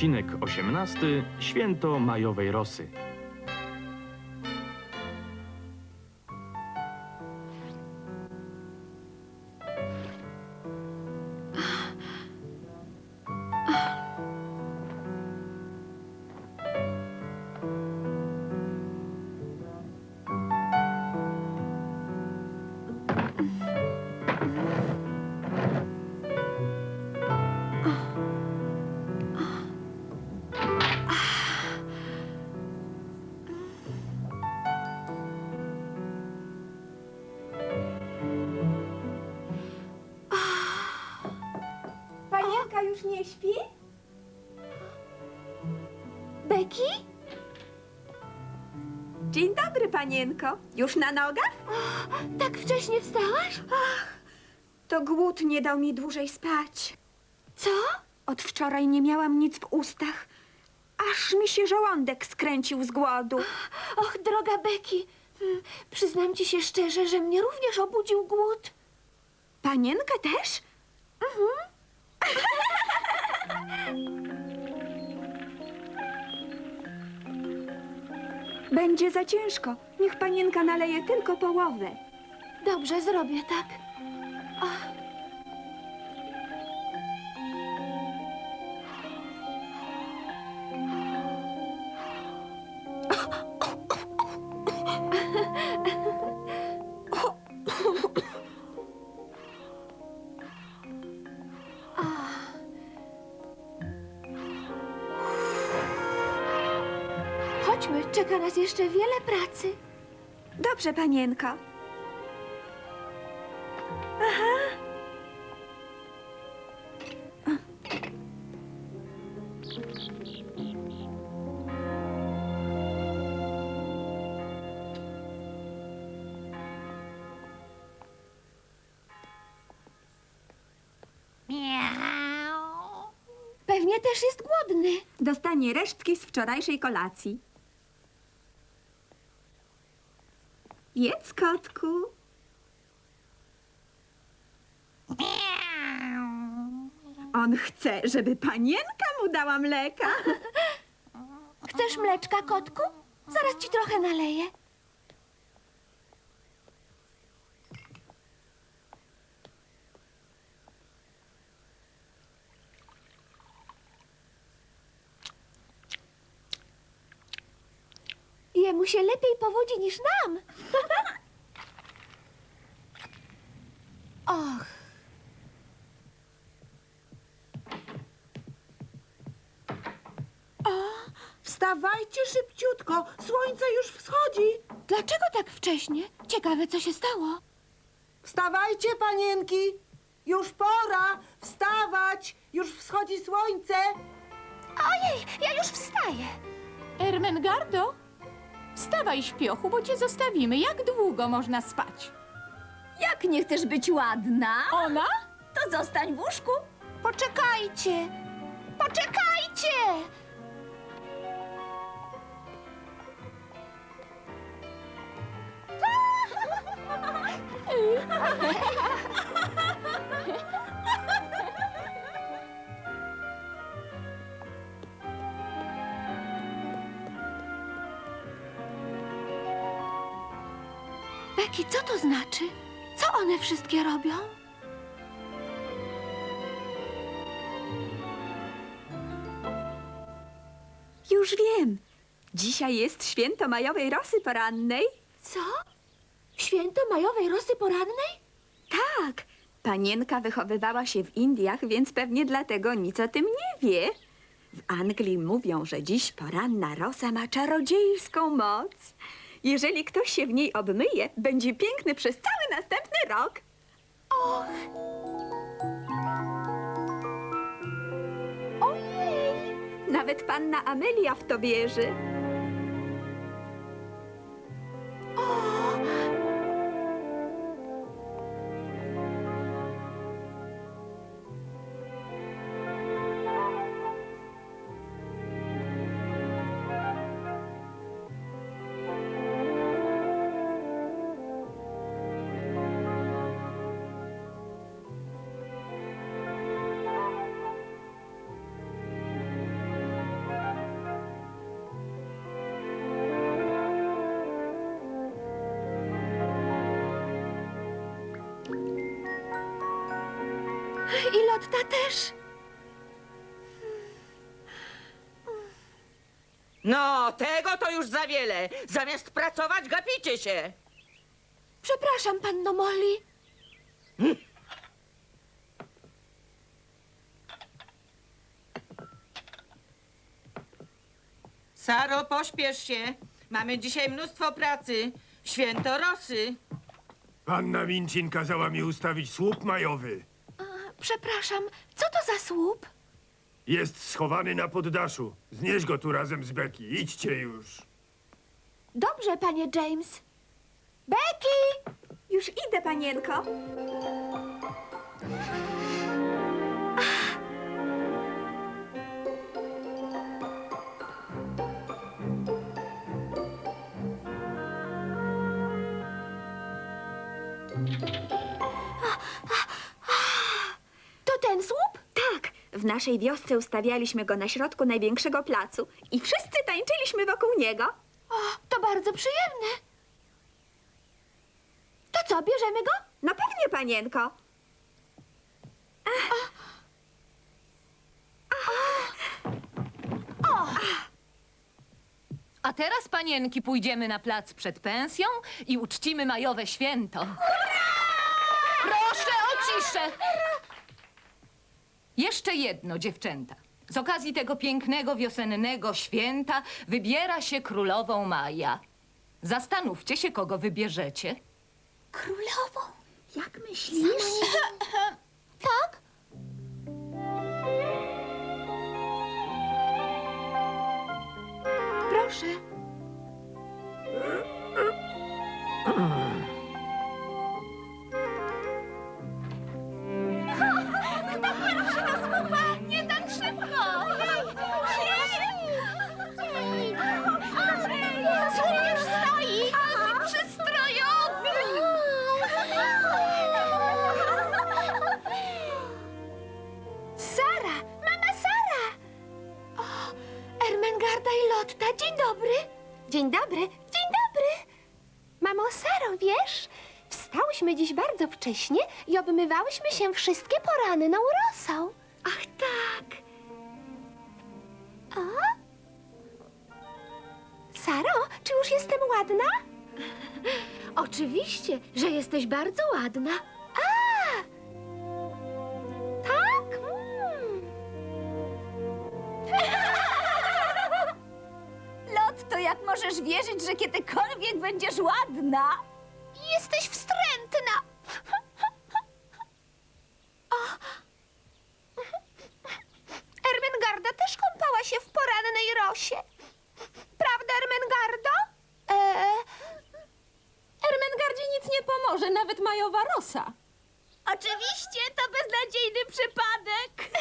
Odcinek 18. Święto majowej rosy. Panienka już nie śpi? Becky? Dzień dobry, panienko. Już na nogach? Tak wcześnie wstałaś? To głód nie dał mi dłużej spać. Co? Od wczoraj nie miałam nic w ustach. Aż mi się żołądek skręcił z głodu. Och, droga Becky, hmm, przyznam ci się szczerze, że mnie również obudził głód. Panienkę też? Będzie za ciężko. Niech panienka naleje tylko połowę. Dobrze, zrobię tak. Czeka nas jeszcze wiele pracy. Dobrze, panienko. Pewnie też jest głodny. Dostanie resztki z wczorajszej kolacji. Jedz, kotku. On chce, żeby panienka mu dała mleka. Chcesz mleczka, kotku? Zaraz ci trochę naleję. Jemu się lepiej powodzi niż nam. Wstawajcie szybciutko, słońce już wschodzi. dlaczego tak wcześnie? Ciekawe, co się stało. Wstawajcie, panienki. Już pora wstawać, już wschodzi słońce. Ojej, ja już wstaję. Ermengardo? Wstawaj, śpiochu, bo cię zostawimy. Jak długo można spać? Jak nie chcesz być ładna, Ona? to zostań w łóżku. Poczekajcie! Poczekajcie! Becky, co to znaczy? Co one wszystkie robią? Już wiem. Dzisiaj jest święto majowej rosy porannej. Co? Święto majowej rosy porannej? Panienka wychowywała się w Indiach, więc pewnie dlatego nic o tym nie wie. W Anglii mówią, że dziś poranna rosa ma czarodziejską moc. Jeżeli ktoś się w niej obmyje, będzie piękny przez cały następny rok. Ojej! Nawet panna Amelia w to wierzy. I Lotta też. No, tego to już za wiele. Zamiast pracować, gapicie się. Przepraszam, panno Molly. Saro, pośpiesz się. Mamy dzisiaj mnóstwo pracy. Święto Rosy. Panna Mincin kazała mi ustawić słup majowy. Przepraszam, co to za słup? Jest schowany na poddaszu. Znieś go tu razem z Becky. Idźcie już. Dobrze, panie James. Becky! Już idę, panienko. W naszej wiosce ustawialiśmy go na środku największego placu i wszyscy tańczyliśmy wokół niego. O, to bardzo przyjemne. To co, bierzemy go? No pewnie, panienko. A teraz, panienki, pójdziemy na plac przed pensją i uczcimy majowe święto. Proszę o ciszę! Jeszcze jedno, dziewczęta. Z okazji tego pięknego wiosennego święta wybiera się królową Maja. Zastanówcie się, kogo wybierzecie. Królową. Jak myślisz? Tak? Proszę. wcześnie i obmywałyśmy się wszystkie porany rosą. Ach, tak. A? Saro, czy już jestem ładna? Oczywiście, że jesteś bardzo ładna. A! Tak? Mm. Lotto, jak możesz wierzyć, że kiedykolwiek będziesz ładna? Jesteś wstrętna. O. Ermengarda też kąpała się w rosie. Prawda, Ermengardo? Eee, Ermengardzie nic nie pomoże, nawet majowa rosa. Oczywiście, to beznadziejny przypadek.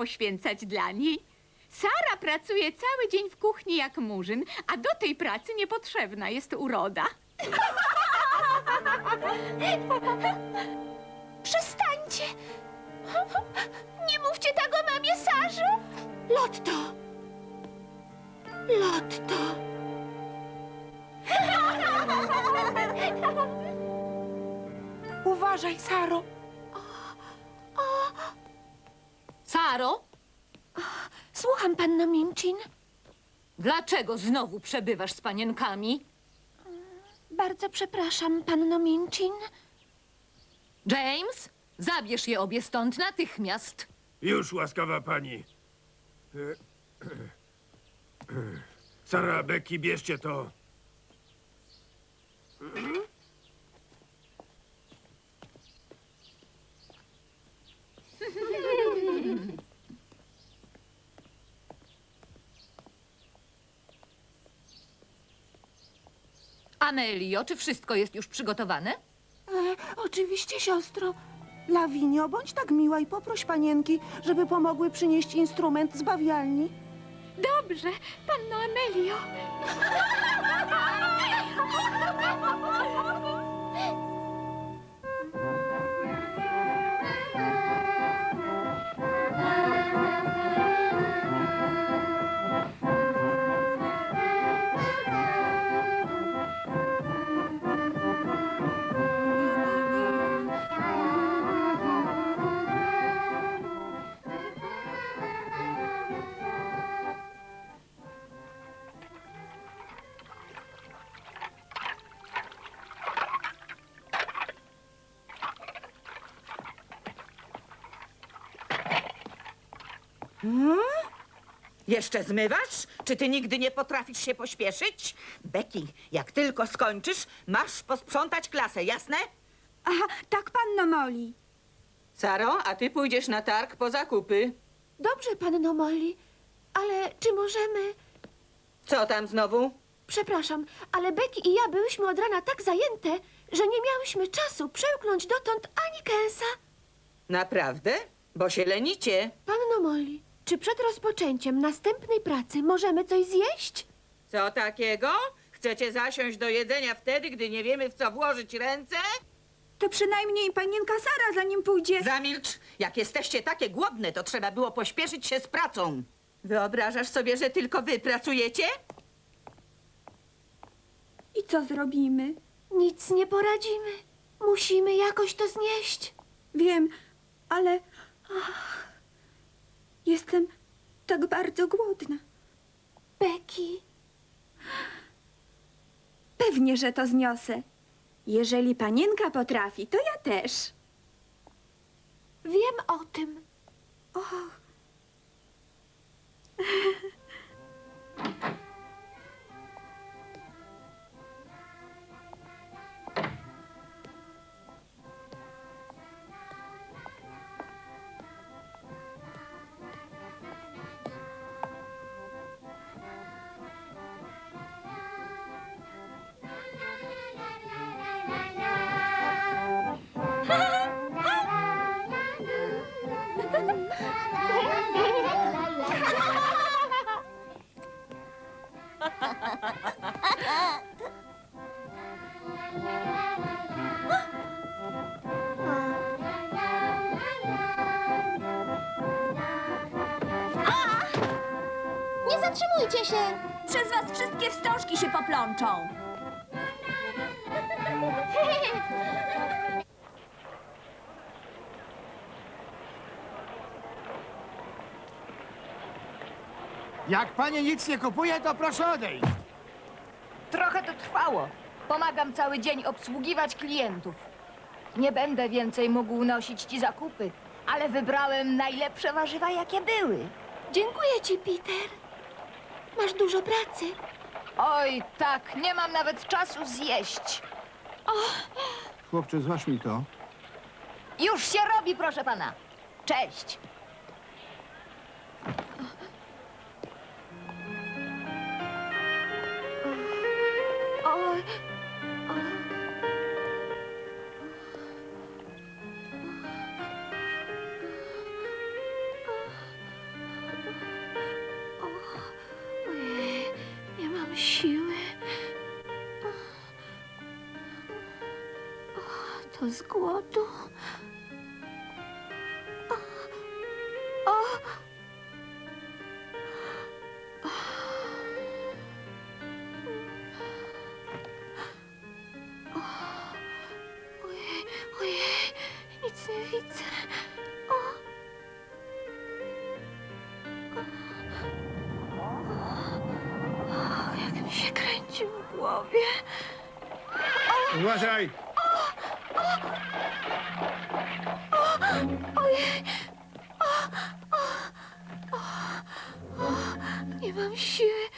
poświęcać dla niej. Sara pracuje cały dzień w kuchni jak murzyn, a do tej pracy niepotrzebna jest uroda. Przestańcie! Nie mówcie tego mamie Sarze! Lotto! Lotto! Uważaj, Saro. Saro, Słucham, panno Mincin. dlaczego znowu przebywasz z panienkami? Bardzo przepraszam, panno Mincin. James, zabierz je obie stąd natychmiast. Już, łaskawa pani. Sara, Becky, bierzcie to. Amelio, czy wszystko jest już przygotowane? E, oczywiście, siostro. Lawinio, bądź tak miła i poproś panienki, żeby pomogły przynieść instrument z bawialni. Dobrze, panno Amelio. Jeszcze zmywasz? Czy ty nigdy nie potrafisz się pośpieszyć? Becky, jak tylko skończysz, masz posprzątać klasę, jasne? Aha, tak, panno Molly. Saro, a ty pójdziesz na targ po zakupy. Dobrze, panno Molly, ale czy możemy... Co tam znowu? Przepraszam, ale Becky i ja byłyśmy od rana tak zajęte, że nie miałyśmy czasu przełknąć dotąd ani kęsa. Naprawdę? Bo się lenicie. Panno Molly, czy przed rozpoczęciem następnej pracy możemy coś zjeść? Co takiego? Chcecie zasiąść do jedzenia wtedy, gdy nie wiemy, w co włożyć ręce? To przynajmniej panienka Sara zanim pójdzie. Zamilcz! Jak jesteście takie głodne, to trzeba było pośpieszyć się z pracą. Wyobrażasz sobie, że tylko wy pracujecie? I co zrobimy? Nic nie poradzimy. Musimy jakoś to znieść. Wiem, ale. Ach, jestem tak bardzo głodna. Becky, Pewnie, że to zniosę. Jeżeli panienka potrafi, to ja też. wiem o tym. Och. Wszystkie wstążki się poplączą. Jak pani nic nie kupuje, to proszę odejść. Trochę to trwało. Pomagam cały dzień obsługiwać klientów. Nie będę więcej mógł nosić ci zakupy, ale wybrałem najlepsze warzywa, jakie były. Dziękuję ci, Peter. Masz dużo pracy. Oj, tak, nie mam nawet czasu zjeść. Chłopcze, zważ mi to. Już się robi, proszę pana. Cześć. Oj, siły. To z głodu. Ojej. Nie mam siły. Donaldzie,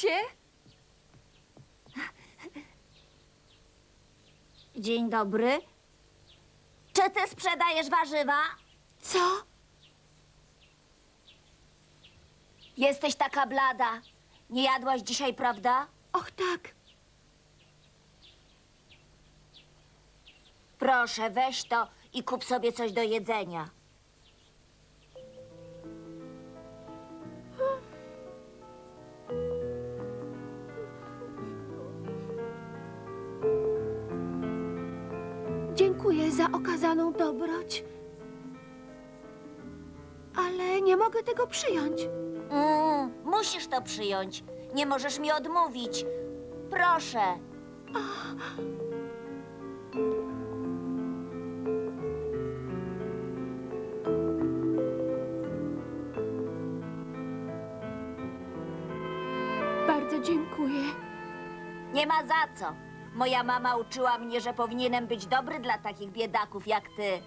się? Dzień dobry. Czy ty sprzedajesz warzywa? Co? Jesteś taka blada. Nie jadłaś dzisiaj, prawda? Och, tak. Proszę, weź to i kup sobie coś do jedzenia. Dziękuję za okazaną dobroć. Ale nie mogę tego przyjąć. Mm, musisz to przyjąć. Nie możesz mi odmówić. Proszę. Bardzo dziękuję. Nie ma za co. Moja mama uczyła mnie, że powinienem być dobry dla takich biedaków jak ty.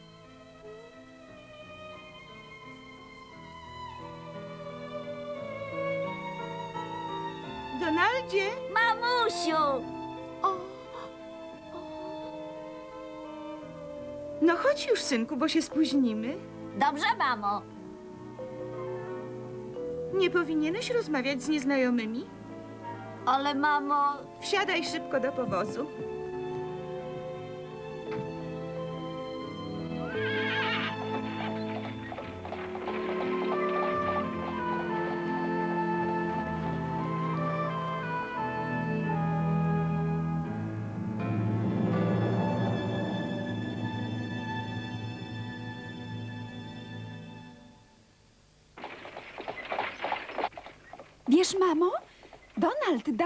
Donaldzie! Mamusiu! No chodź już, synku, bo się spóźnimy. Dobrze, mamo. Nie powinieneś rozmawiać z nieznajomymi? Ale mamo, Wsiadaj szybko do powozu.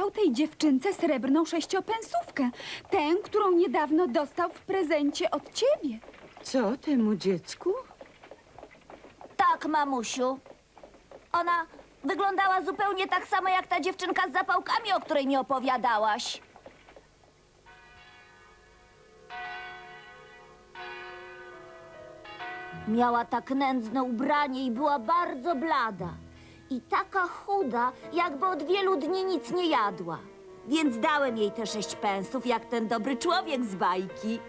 Dał tej dziewczynce srebrną sześciopensówkę. Tę, którą niedawno dostał w prezencie od ciebie. Co temu dziecku? tak, mamusiu. Ona wyglądała zupełnie tak samo jak ta dziewczynka z zapałkami, o której mi opowiadałaś. Miała tak nędzne ubranie i była bardzo blada. I taka chuda, jakby od wielu dni nic nie jadła. Więc dałem jej te sześć pensów, jak ten dobry człowiek z bajki.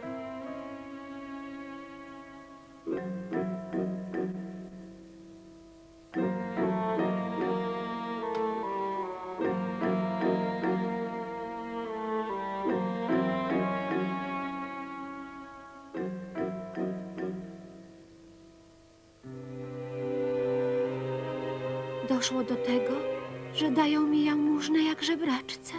Doszło do tego, że dają mi jałmużnę jak żebraczce.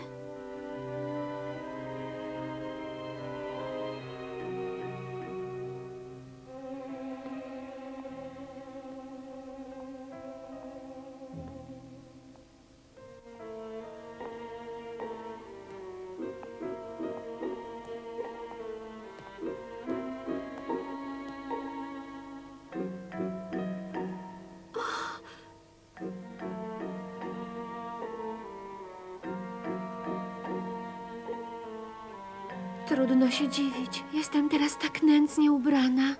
Trudno się dziwić. Jestem teraz tak nędznie ubrana.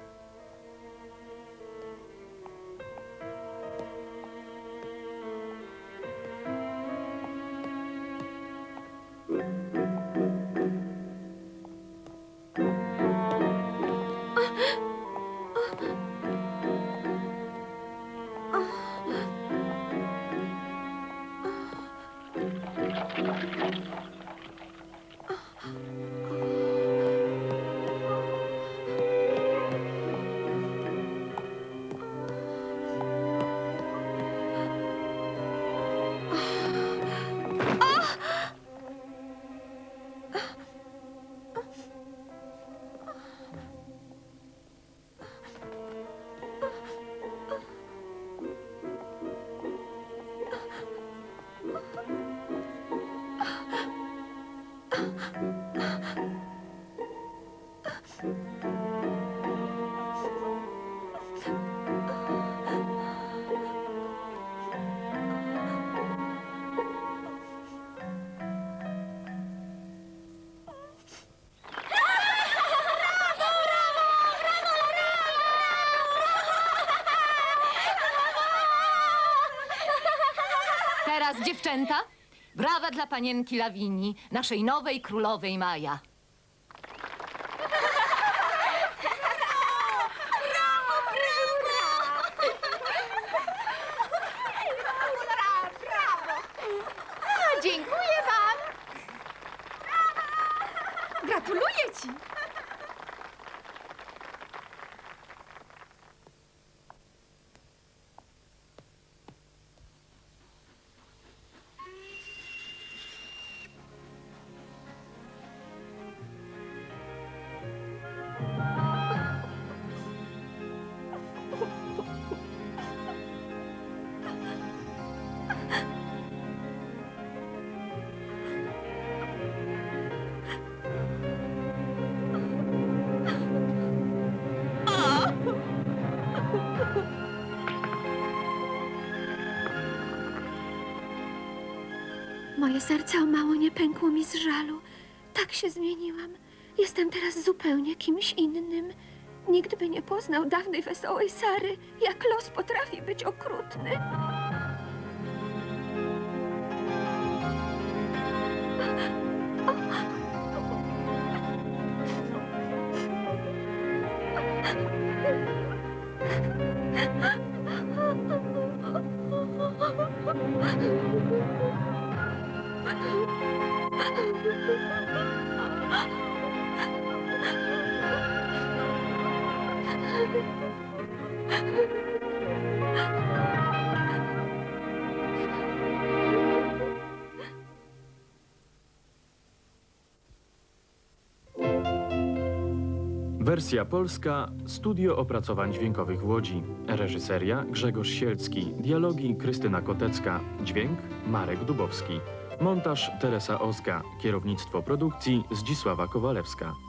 Teraz, dziewczęta, brawa dla panienki Lawini, naszej nowej królowej Maja. Moje serce o mało nie pękło mi z żalu. Tak się zmieniłam. Jestem teraz zupełnie kimś innym. Nikt by nie poznał dawnej wesołej Sary, jak los potrafi być okrutny. Wersja polska Studio Opracowań Dźwiękowych Łodzi. Reżyseria Grzegorz Sielski. Dialogi Krystyna Kotecka. Dźwięk Marek Dubowski. Montaż Teresa Ozga. Kierownictwo produkcji Zdzisława Kowalewska.